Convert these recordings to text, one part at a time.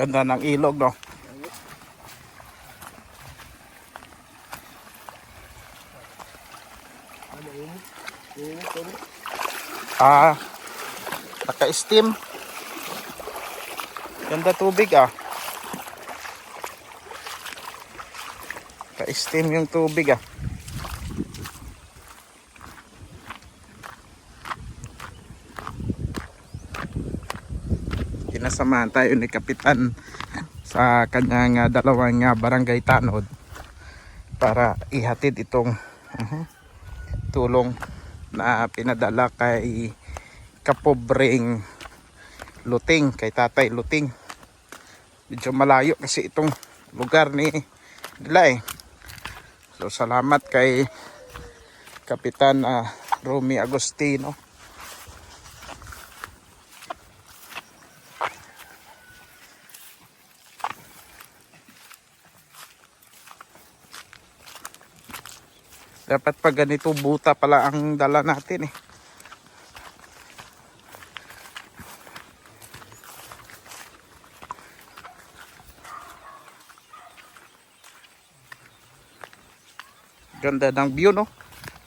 Ganda ng ilog, no? Ah, naka-steam. Ganda tubig ah. Naka-steam yung tubig ah. Kinasamahan tayo ni Kapitan sa kanyang ah, dalawang ah, barangay tanod para ihatid itong uh, tulong na pinadala kay kapobreng luting kay tatay luting. Medyo malayo kasi itong lugar ni nila eh. So salamat kay kapitan ah, Romy Agostino dapat pag ganito buta pala ang dala natin eh Ganda ng view, no?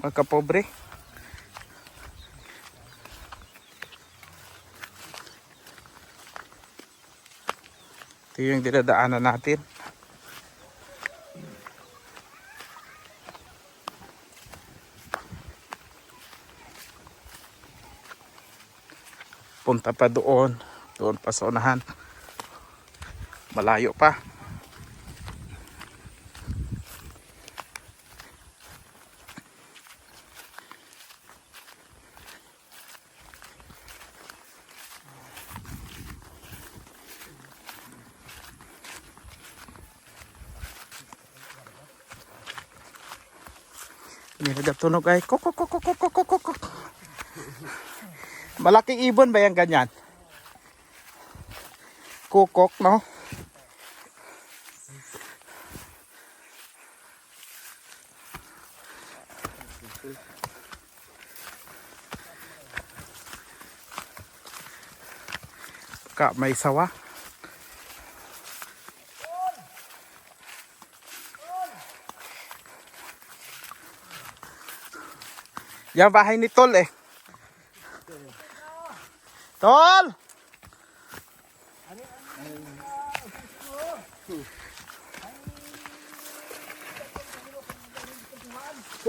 Mga kapobre. Ito yung dinadaanan natin. punta pa doon. Doon pa sa unahan. Malayo pa. Ini ada tunog ay kok kok kok kok kok kok kok. Malaking ibon ba yan ganyan? Kukok, no? Ka may sawa. Yan bahay ni Tol eh. Tol!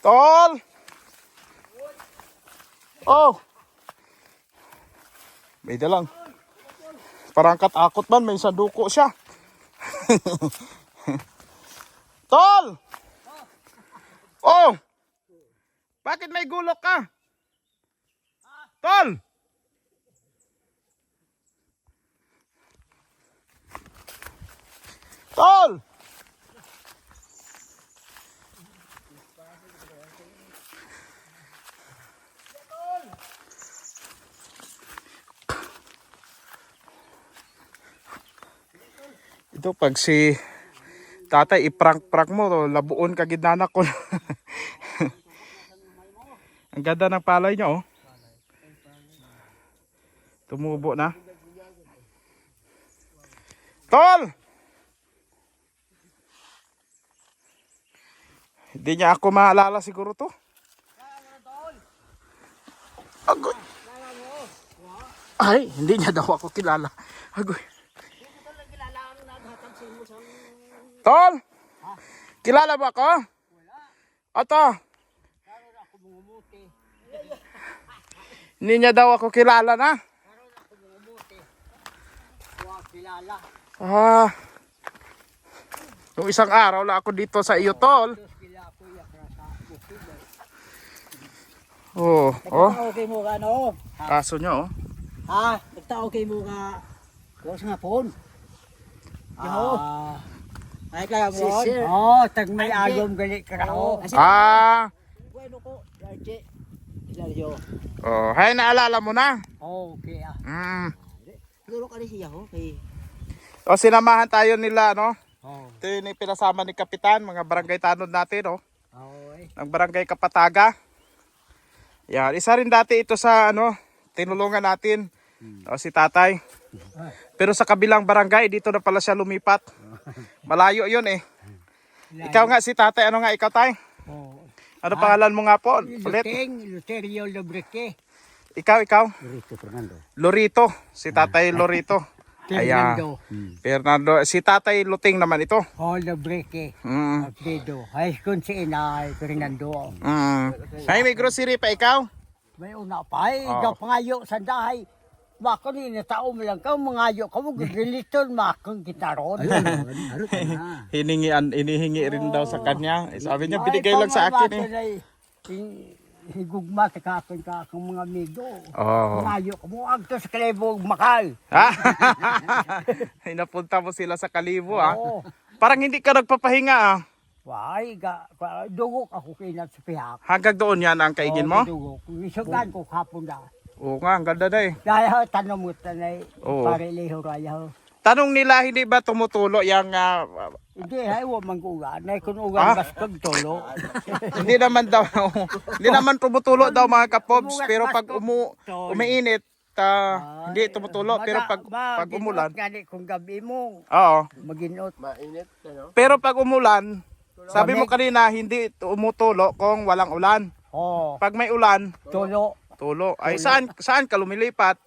Tol! Oh! May dalang. Parang katakot man, may sanduko siya. Tol! Oh! Bakit may gulok ka? Tol! Tol! Ito pag si tatay iprank-prank mo, to, labuon ka gidana ko. Ang ganda ng palay niya oh. Tumubo na. Tol! Hindi niya ako maalala siguro to. Agoy. Ay, hindi niya daw ako kilala. Agoy. Tol! Kilala mo ako? Ato. Hindi niya daw ako kilala na. Ah. Yung isang araw lang ako dito sa iyo, Tol. Oh, oh. Nagtao kay mo ka ano? Kaso nyo, oh. Ha? Nagtao kay mo ka. Kuwas nga phone. Ah. Ay kaya mo. Si Sir. Oh, tag may agom gali ka raw. Ah. Bueno ko, Arche. Ilario. Oh, hay naalala mo na. Okay ah. Mm. Siguro ka rin siya ho kay O sinamahan tayo nila, no? Oo. Ito yung pinasama ni Kapitan, mga barangay tanod natin, oh. Oo. eh. ng barangay Kapataga. Yan, isa rin dati ito sa ano, tinulungan natin o, si tatay. Pero sa kabilang barangay, dito na pala siya lumipat. Malayo yun eh. Ikaw nga si tatay, ano nga ikaw tay? Oo. Ano pangalan mo nga po? Ulit. Luteng, Luterio Lobrique. Ikaw, ikaw? Lorito Fernando. Lorito. Si tatay Lorito. Ayan. Fernando. Fernando. Si tatay Luting naman ito. Oh, Lobrique. Mm. Alfredo. High school si Inay Fernando. Mm. Ay, may grocery pa ikaw? May una pa eh. Oo. Oh. pangayo sa dahay. Mako ni na tao mo lang ka mangayo ka mo grilliton makong gitaron. Hiningi, inihingi rin daw sa kanya. Sabi niya, binigay lang sa akin eh. Higugma sa kakon ka akong mga amigo. Oo. Mangayo ka mo agto sa kalibog makal. Ha? Ay, napunta mo sila sa kalibo ah. Parang hindi ka nagpapahinga ah. Why, ga, dugok ako kinat sa pihak. Hanggang doon yan ang kaingin mo? Oo, Dugok. Isugan ko kapon na. Oo nga, ang ganda na eh. Dahil tanong mo tanay, Oo. pare liho raya. Tanong nila, hindi ba tumutulo yung... ah, Hindi, ay, wa man ko ugan. Ay, kung Ah? ugan, kag tolo. hindi naman daw, hindi naman tumutulo daw mga kapobs, pero pag umu, umiinit, ah, hindi tumutulo, pero pag, pag umulan, Gani kung gabi mo, oo. maginot. Pero pag umulan, sabi mo kanina, hindi tumutulo kung walang ulan. Oh, Pag may ulan, tolo. Tulo. Ay, saan, saan ka lumilipat?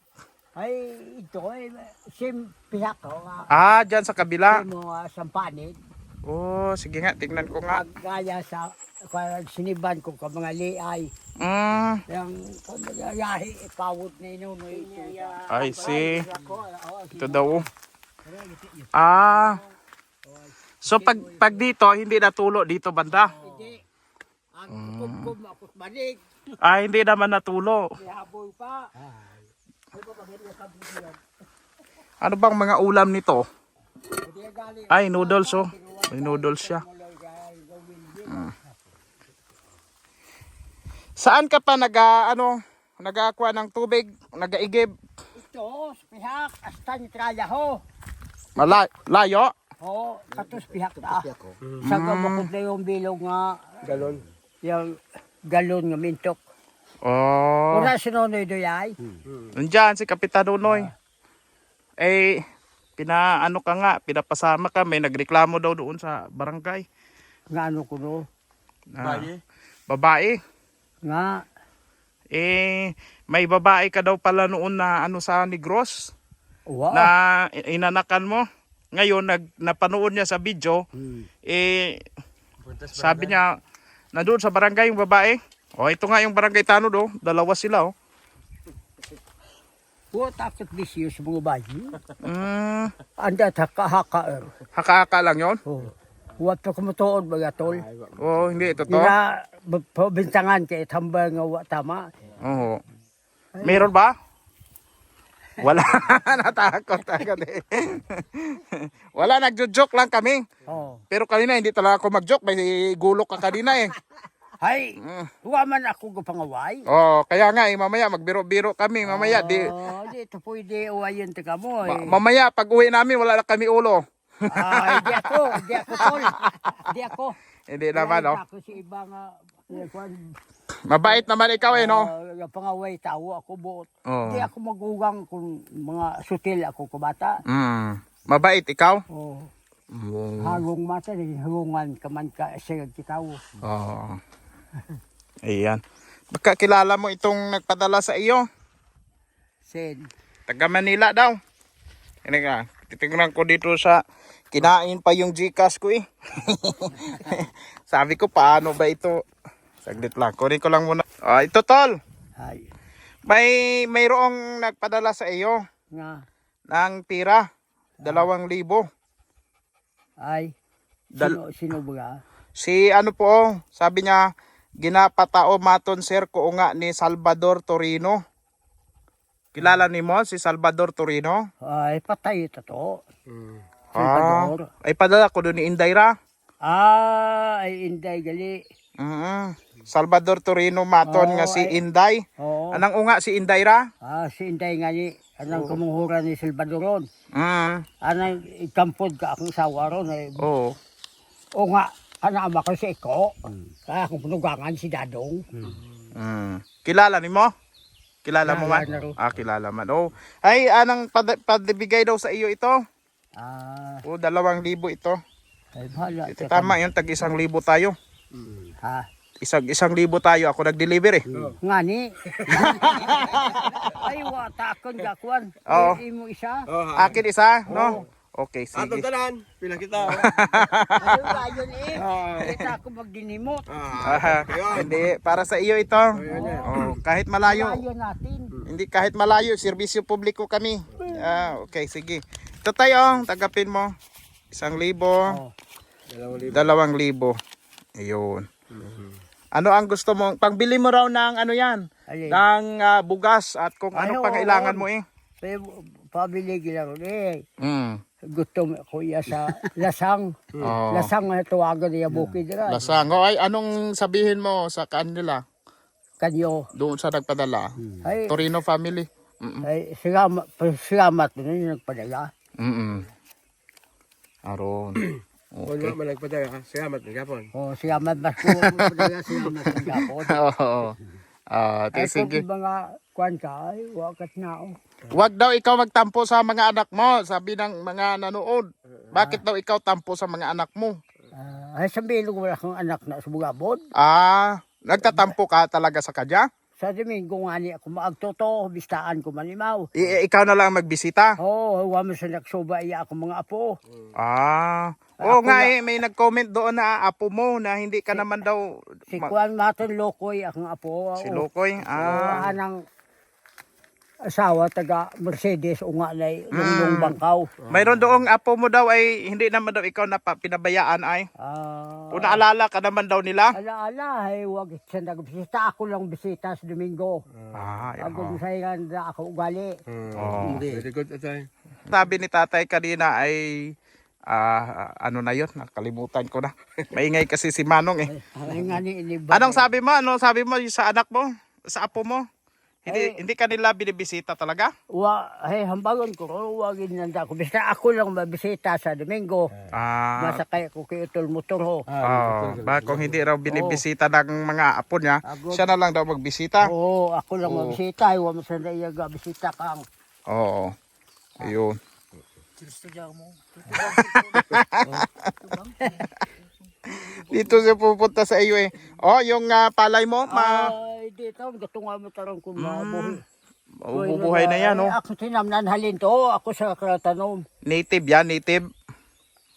Ay, ito ay, sim, pihak ko nga. Ah, dyan sa kabila. Sim mo uh, sampanit. Oh, sige nga, tingnan ko nga. Pag kaya sa, kaya siniban ko ka mga liay. Mm, Yung, kung magayahi, ipawod na ino. I see. Ako, oh, Ito daw. Ah. So pag pag dito hindi natulo dito banda. Hindi. Ang kubkub ako balik. Ah, hindi naman natulo. Ihaboy pa. Ano bang mga ulam nito? Ay, noodles oh. May noodles siya. Mm. Saan ka pa nag ano, nagakuha ng tubig, nagaigib? Ito, pihak, astan traya ho. Mala layo? Ho, katos pihak ta. Sa gamukod na yung bilog nga. Galon. Yung galon nga mintok. Oh. Una sinunoy do yay. Nandiyan si Kapitan Unoy. Eh, pina ano ka nga, pinapasama ka, may nagreklamo daw doon sa barangay. Nga ano ko no. Ah, babae. Nga. Eh, may babae ka daw pala noon na ano sa Negros Wow. na inanakan mo. Ngayon, nag, napanood niya sa video, Hmm. eh, sabi niya, na doon sa barangay yung babae. O, ito nga yung barangay Tanod, oh. Dalawa sila, oh. Wo takot bisyo sa mga bayi. Mm, Anda ta kahaka. haka-haka lang yon. Oh. Wa to kumutuod mga tol. Oh, hindi, ito to. Dira pabintangan kay tambal nga wa tama. Oo. Meron ba? Wala. Natakot agad eh. Wala, nagjo-joke lang kami. Oh. Pero kanina hindi talaga ako mag-joke. May gulok ka kanina eh. Hay, Mm. wa man ako gupangaway. Oh, kaya nga eh, mamaya magbiro-biro kami. Mamaya, di, Oh, di to pwede uwayan ta mo. ma- Eh. mamaya pag uwi namin, wala na kami ulo. Ah, di ako, di ako tol. Di ako. Hindi naman, oh. Ako si iba nga eh, kwan, Mabait naman ikaw eh, no? ah, yung pangaway tao ako buot. Oo. Di ako magugang kung mga sutil ako kubata. Mm. Mabait ikaw? Oh, Oo. hagong mata, hungan ka man ka siya kitaw. Oh. Ayan. Baka kilala mo itong nagpadala sa iyo. Sen. Taga Manila daw. Ano ka? Titingnan ko dito sa kinain pa yung Gcash ko eh. Sabi ko paano ba ito? Saglit lang. Kunin ko lang muna. Ah, ito tol. Hay. May mayroong nagpadala sa iyo Nga. ng pira. Dalawang libo. Ay. Dal- Sino, sino ba? Si ano po, sabi niya, ginapatao maton sir ko nga ni Salvador Torino. Kilala ni mo si Salvador Torino? Ay, patay ito to. Ah, Salvador. ay padala ko doon ni Indayra. Ah, ay inday gali. Mm Salvador Torino Maton Oo, nga si ay- Inday. Oo. Anang unga si Inday ra? Ah, si Inday nga ni, anang kamunghuran ni Salvadoron. Mm. Anang ikampod ka akong sawa ron. Eh. Oo. O nga, anama ko si Iko. Kaya akong pinugangan si Dadong. Mm. Kilala ni mo? Kilala mo man? Kilala. Ah, kilala man. Oh. Ay, anang pad- padibigay daw sa iyo ito? Ah, Oh, dalawang libo ito. ay bahala. Ito tama yun, tag isang libo tayo. Ha? Isang isang libo tayo, ako nag-deliver eh. Nga ni. ay, wata akong jakwan. Oo. Ay, mo isa. Akin isa, no? Okay, Atong sige. tanan, pila kita. Ay, bayon eh. Kita ako magdinimot. Ah, hindi, para sa iyo ito. Oh, kahit malayo. Bayon natin. Hindi kahit malayo, serbisyo publiko kami. Ah, okay, sige. Ito tayo, tagapin mo. Isang libo, Oh. dalawang libo. Ayun. Ano ang gusto mo? Pangbili mo raw ng ano yan? Alin? Ng ah, bugas at kung Ay, ano oo, pangailangan oo. mo eh. Pero, pabili ron eh. Mm. Gusto mo kuya sa lasang. Oh. Lasang na tuwagan niya bukid ra. Lasang. O, ay, anong sabihin mo sa kanila? Kanyo. Doon sa nagpadala? Ay, Torino family? Mm ay salamat, salamat na nagpadala. Mm Aron. Wala man nagpadala. Salamat ng Japon. O, salamat mas ko salamat ng Japon. Oo. Ah, di, sige. mga kwan ka, ay, wakat na oh. Wag daw ikaw magtampo sa mga anak mo, sabi ng mga nanood. Bakit daw ikaw tampo sa mga anak mo? Ah, ay, sabihin ko wala kang anak na sa bugabod. Ah, nagtatampo ka talaga sa kanya? Sa Domingo nga ni ako maagtoto, bistaan ko manimaw. I- ikaw na lang magbisita? Oo, oh, huwag mo sa nagsuba iya ako mga apo. Ah. Oo ako nga na- eh, may nag-comment doon na apo mo na hindi ka naman daw Si ma- Maton Lokoy, akong apo. si. Lokoy. Ah. Ah. Asawa taga Mercedes o nga na yung Mm. bangkaw. Mayroon doong apo mo daw ay hindi naman daw ikaw na pinabayaan ay. Ah, O naalala ka naman daw nila? ala-ala, ay wag siya nagbisita. Ako lang bisita sa Domingo. Ah, yan, Ako oh. sayan na ako ugali. Oh. Very good atay. Sabi ni tatay kanina ay ah, ano na yun, nakalimutan ko na. Maingay kasi si Manong eh. Ay nga ni iniba. Anong sabi mo? Ano sabi mo sa anak mo? Sa apo mo? Hindi hindi ka nila binibisita talaga? Wa, ay hambagon ko, wag inanda ko. Basta ako lang mabisita sa Domingo. Ah, Masakay ko kay Utol Motor ho. oh, ba kung hindi raw binibisita ng mga apo niya, Agod. siya na lang daw magbisita. Oo, ako lang mabisita. Ay, wag mo sa naiyaga bisita kang. Oo. Ayun. Dito siya pupunta sa iyo eh. Oh, yung ah, palay mo, ma Ay, dito, gatunga mo tarong kung mabuhi. mabubuhay na yan, oh. Ay, Ako tinamnan halin to, ako sa kratanom. Native yan, native.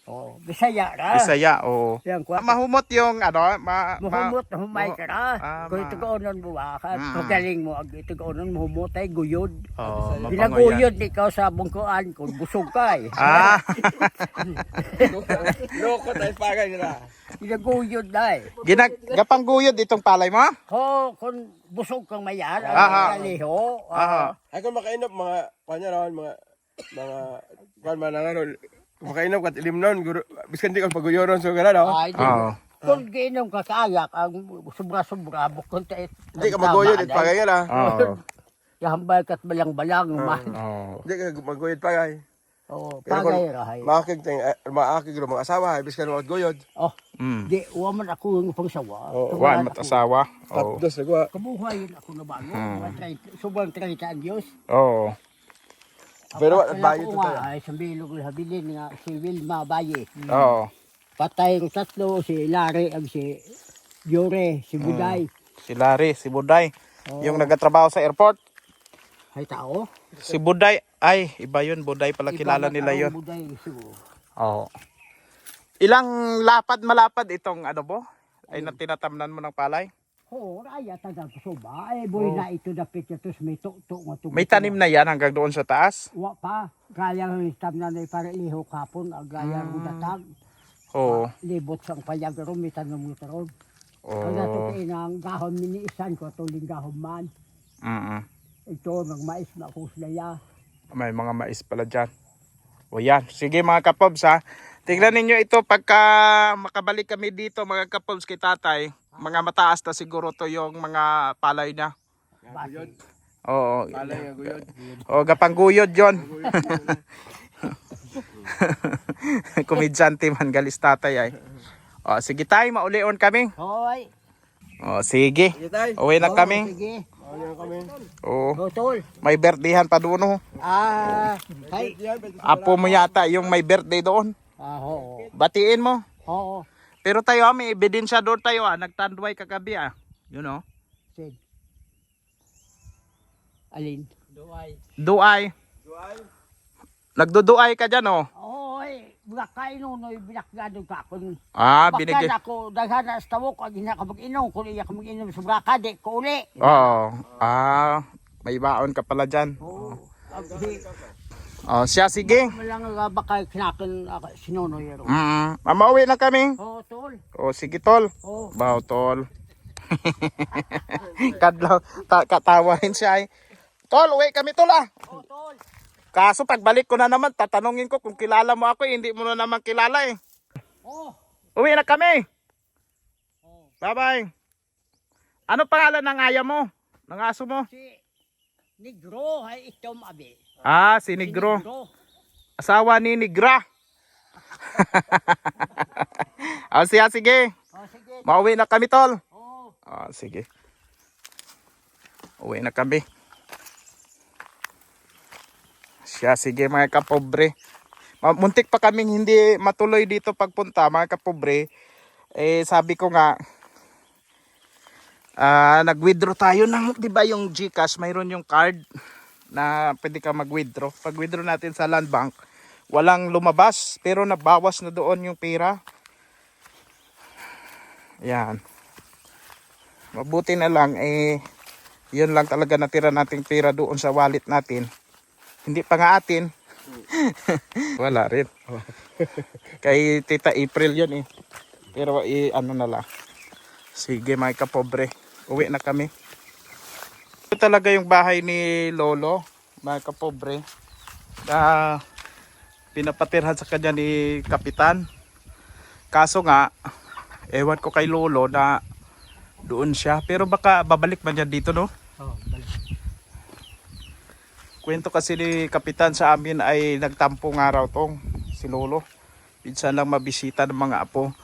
Oh, Bisaya ra. Bisaya, oo. Yan ko. Mahumot yung ano, ma, ma Muhumot, humay ka ra. Ah, Kung ma- itugonon mo ba ka, Mm. pagaling mo, ag itugonon mo humot ay guyod. Oh. Ginaguyod ikaw sa bungkuan kung busog ka eh. Ah, Loko tayo pagay nila. Ginaguyod na eh. ginag gapangguyod itong palay mo? Ho, kung busog kang mayan, Aha. ang. Aha. ah, Ay kung makainom mga kanya ron mga mga kwan man ano kung makainom kat ilim guro biskan di ka paguyoron so gana no. Ay, di. Oo. Kung giinom ka kayak, ang sobra-sobra, bukod tayo. Hindi ka maguyod it pagay na. Oo. Yahambal kat balang-balang, man. Oo. Hindi ka maguyod pagay. Oo, pagay rahay. makakig tayong makakig ro mga asawa biskan mo guyod. Oh, Mm. di, waman ako yung pangsawa. Oo, Wan matasawa. Oo. Tapos nagwa. Kabuhayin ako na bago. Hmm. Sobrang 30 ang Diyos. Oo. Pero Ang what bayo ko to tayo. ay sambilog na habilin nga si Wilma Baye. Oo. Patay ko tatlo, si Larry, ang si Jure, si Buday. Si Larry, si Buday. Yung nagatrabaho sa airport. Ay tao. Si Buday, ay, iba yun. Buday pala, kilala Iba na nila tao, yun. Buday, siguro. Oo. Ilang lapad malapad itong ano mo? Ay na tinatamnan mo ng palay? Oo, raya taga ko ba? Ay, boy na ito dapit ito may tukto nga tubo. May tanim na yan hanggang doon sa taas? Wa pa. Kaya ng tam na na para liho kapon, ang gaya Hmm. ng datag. Oo. Libot sang payag ron, may tanong mo taron. Kaya Oo. ito ang gahon miniisan ko, tuling gahon man. Mm-mm. Ito, ng mais na kuslaya. May mga mais pala dyan. O yan. Sige mga kapobs ha. Tingnan ninyo ito pagka makabalik kami dito mga kapobs kay tatay. mga mataas na siguro to yung mga palay niya. Guyod. Oo. Palay nga guyod. O gapangguyod yon. Kumidyante man galis tatay ay. O sige tayo, maulion kami. Hoy. O sige. Uwi na kami. Sige. Ano kami? O Go, tol. may birthdayhan pa doon. oh. Ah, sa Apo mo yata yung may birthday doon. Ah, oo. Batiin mo. Oo. Pero tayo ah, may ebidensya doon tayo ah. Nagtandway kagabi ah. You know? Sid. Alin? Duay. Duay. Duay. Nagduduay ka dyan oh. Oy, mga kainunoy binakgado ka kun. Ah, Bakit binigay. ako daghan na sa tawok, ang hindi ka mag-inom, kung iya ka mag-inom sa mga kade, ko uli. Oo. Ah, may baon ka pala dyan. Oo. Oh, siya sige. Walang nga baka kinakan ako sinunoy yero. Mm, mauwi na kami. Oo, tol. O sige tol. Oo. Bao tol. Kadlaw ta katawain siya ay. Tol, uwi kami tol ah. Oo, tol. Kaso pagbalik ko na naman, tatanungin ko kung kilala mo ako, eh, hindi mo na naman kilala eh. Oo. Uwi na kami. Oo. Bye-bye. Ano pangalan ng aya mo? Ng aso mo? Si Negro ay itom abi. Ah, si Si Negro. Asawa ni Negra. ah, siya, sige. Oh, sige. Mauwi na kami, tol. Oo. Ah, sige. Uwi na kami. Siya, sige mga kapobre. Muntik pa kaming hindi matuloy dito pagpunta, mga kapobre. Eh, sabi ko nga, ah nag-withdraw tayo ng, di ba yung Gcash, mayroon yung card na pwede ka mag-withdraw. Pag-withdraw natin sa land bank, walang lumabas, pero nabawas na doon yung pera. Yan. Mabuti na lang eh yun lang talaga natira nating pera doon sa wallet natin. Hindi pa nga atin. Wala rin. Kay Tita April yun eh. Pero eh, ano na lang. Sige mga kapobre. Uwi na kami. Ito talaga yung bahay ni Lolo. Mga kapobre. Na pinapatirhan sa kanya ni Kapitan. Kaso nga, ewan ko kay Lolo na doon siya. Pero baka babalik man yan dito, no? Oh. Kwento kasi ni Kapitan sa amin ay nagtampo nga raw tong si Lolo. Minsan lang mabisita ng mga apo.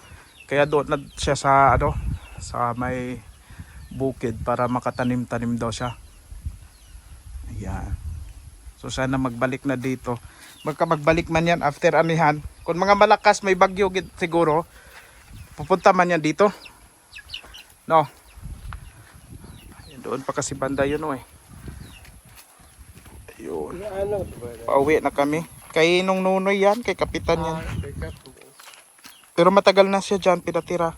Kaya doon na siya sa ano, sa may bukid para makatanim-tanim daw siya. Ayan. So sana magbalik na dito. Magka magbalik man yan after anihan. Kung mga malakas may bagyo siguro, pupunta man yan dito. No. Doon pa kasi banda yun oh eh. Ayun. Ano? Pauwi na kami. Kay nung nunoy yan, kay kapitan yan. Pero matagal na siya dyan, pinatira.